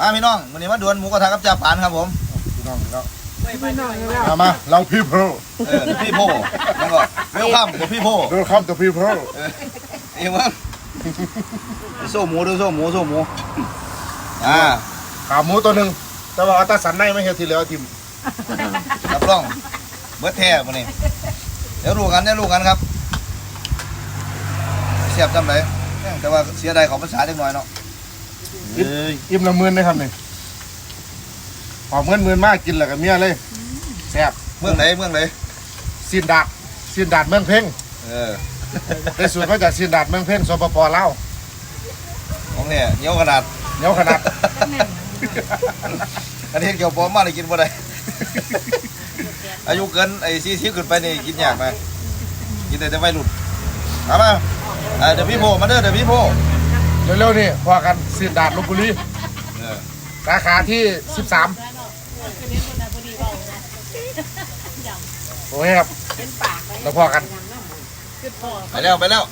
อ่าพี่น้องวันนี้มาดวลหมูกระทะกับจ่าปานครับผมพี่น้องพี่น้องพี่น้องแล้วมามาเราพี่โพเออพี่โพแล้วก็เวลคัมกับพี่โพดูครับตัวพี่โพเอ้ยมั้งโซ่หมูดูโซ่หมูโซ่หมูอ่าขาหมูตัวหนึ่งแต่ว่าเอาแตาสันในไม่เห็นทีเหลือทิมรับรองเบิร์ดแท้วันนี้เดี๋ยวรู้กันเดี๋ยวรู้กันครับเสียบจำไรแต่ว่าเสียดายของภาษาเล็กน้อยเนาะ เอ้ยอิ่มละหมื่นนะครับนี่หอมเงินหมื่นมากกินแล้วกับเมียเลยแซ่บเมืองไหนเมืองไหนซีนดาดซีนดาดเมืองเพ่งเออได้สูตรมาจากซีนดาดเมืองเพ่งสปปลาวของเนี่ยเหนียวขนาด เหนียวขนาด อันนี้เกี่ยวปลอมมากเลยกินบ่ได้ อายุเกินไอ้ซีซีขึ้นไปนี่กินยากไหมกินแต่จะไม่หลุดเอามาเอ่อเดี๋ยวพี่โพมาเด้อเดี๋ยวพี่โพ เร็วๆนี่พอกันซีนดาดลบบุรีเออสาขาที่ 13 โอเคครับ แล้วพอกัน ไปแล้วไปแล้ว